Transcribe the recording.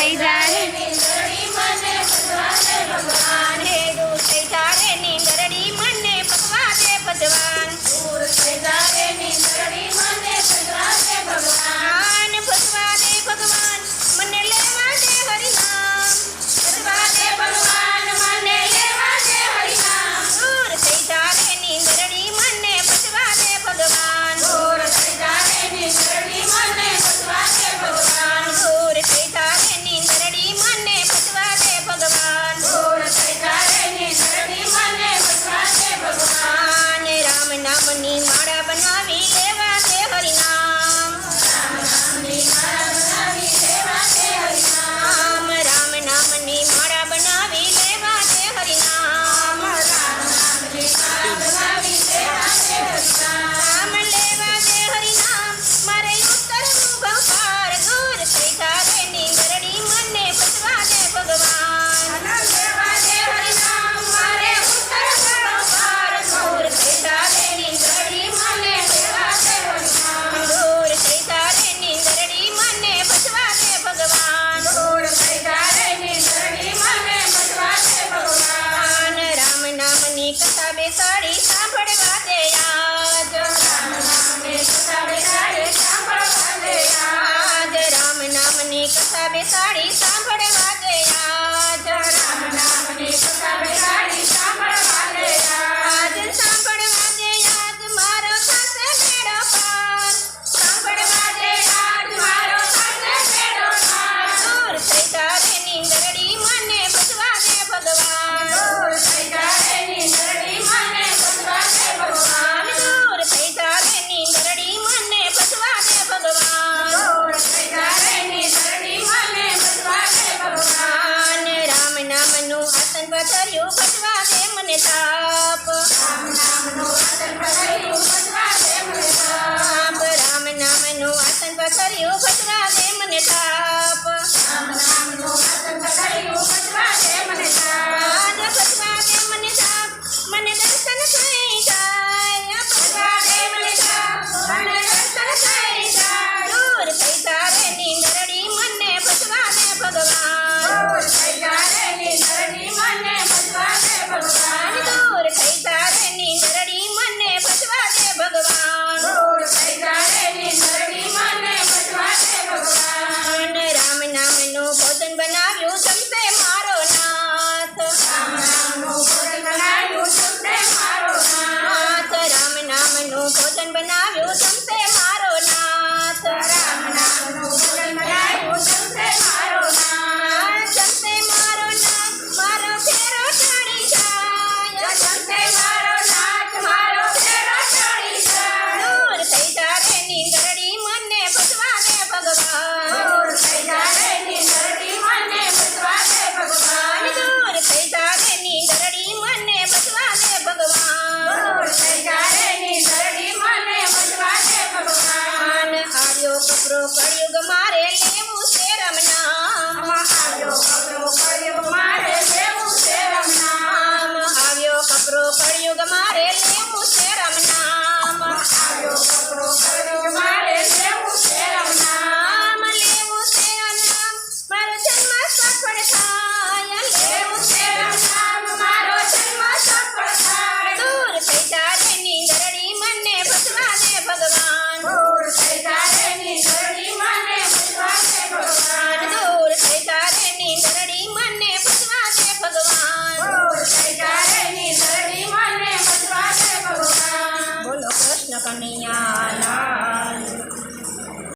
say that? બેસાડી સાંભળવા ગયા. તાપ રામ નામનું આસન પથર્યું પથરા દે મને તાપ. કળયુગ કળયુગ મારે